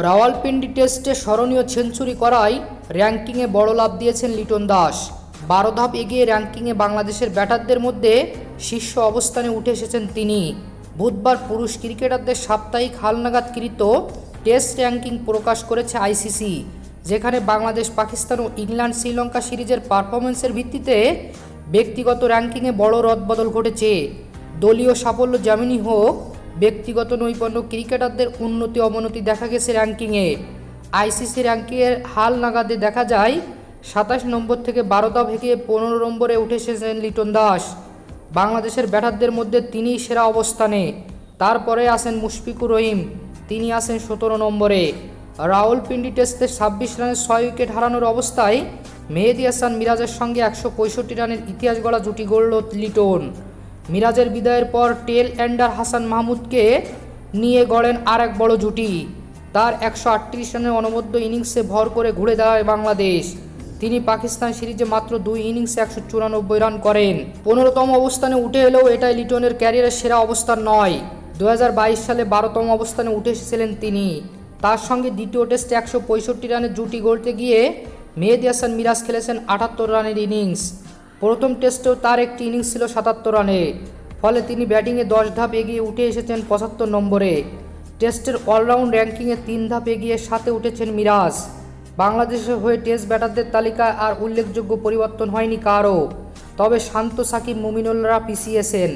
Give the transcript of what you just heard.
রাওয়ালপিন্ডি টেস্টে স্মরণীয় সেঞ্চুরি করায় র্যাঙ্কিংয়ে বড় লাভ দিয়েছেন লিটন দাস। বারো ধাপ এগিয়ে র্যাঙ্কিংয়ে বাংলাদেশের ব্যাটারদের মধ্যে শীর্ষ অবস্থানে উঠে এসেছেন তিনি। বুধবার পুরুষ ক্রিকেটারদের সাপ্তাহিক হালনাগাদকৃত টেস্ট র্যাঙ্কিং প্রকাশ করেছে আইসিসি, যেখানে বাংলাদেশ, পাকিস্তান ও ইংল্যান্ড শ্রীলঙ্কা সিরিজের পারফরমেন্সের ভিত্তিতে ব্যক্তিগত র্যাঙ্কিংয়ে বড় রদবদল ঘটেছে। দলীয় সাফল্য যেমনই হোক ব্যক্তিগত নৈপুণ্য ক্রিকেটারদের উন্নতি অবনতি দেখা গেছে র্যাঙ্কিংয়ে। আইসিসি র্যাঙ্কিংয়ের হাল নাগাদে দেখা যায়, সাতাশ নম্বর থেকে বারো ধাপ এগিয়ে পনেরো নম্বরে উঠে এসেছেন লিটন দাস। বাংলাদেশের ব্যাটারদের মধ্যে তিনিই সেরা অবস্থানে। তারপরে আসেন মুশফিকুর রহিম, তিনি আসেন সতেরো নম্বরে। রাহুলপিন্ডি টেস্টে ছাব্বিশ রানে ছয় উইকেট হারানোর অবস্থায় মেহেদি হাসান মিরাজের সঙ্গে একশো পঁয়ষট্টি রানের ইতিহাস গড়া জুটি গড়ল লিটন। মিরাজের বিদায়ের পর টেল অ্যান্ডার হাসান মাহমুদকে নিয়ে গড়েন আর এক বড় জুটি। তার একশো আটত্রিশ রানের অনবদ্য ইনিংসে ভর করে ঘুরে দাঁড়ায় বাংলাদেশ। তিনি পাকিস্তান সিরিজে মাত্র দুই ইনিংসে একশো চুরানব্বই রান করেন। পনেরোতম অবস্থানে উঠে এলেও এটাই লিটনের ক্যারিয়ারের সেরা অবস্থান নয়। দু সালে বারোতম অবস্থানে উঠে এসেছিলেন তিনি। তার সঙ্গে দ্বিতীয় টেস্টে একশো পঁয়ষট্টি রানের জুটি গড়তে গিয়ে মেহেদি হাসান মিরাজ খেলেছেন আটাত্তর রানের ইনিংস। প্রথম টেস্টেও তার একটি ইনিংস ছিল সাতাত্তর রানে। ফলে তিনি ব্যাটিংয়ে দশ ধাপ এগিয়ে উঠে এসেছেন পঁচাত্তর নম্বরে। টেস্টের অলরাউন্ড র্যাঙ্কিংয়ে তিন ধাপ এগিয়ে সাথে উঠেছেন মিরাজ। বাংলাদেশের হয়ে টেস্ট ব্যাটারদের তালিকায় আর উল্লেখযোগ্য পরিবর্তন হয়নি কারও। তবে শান্ত সাকিব মুমিনুল্লাহরা পিছিয়েছেন।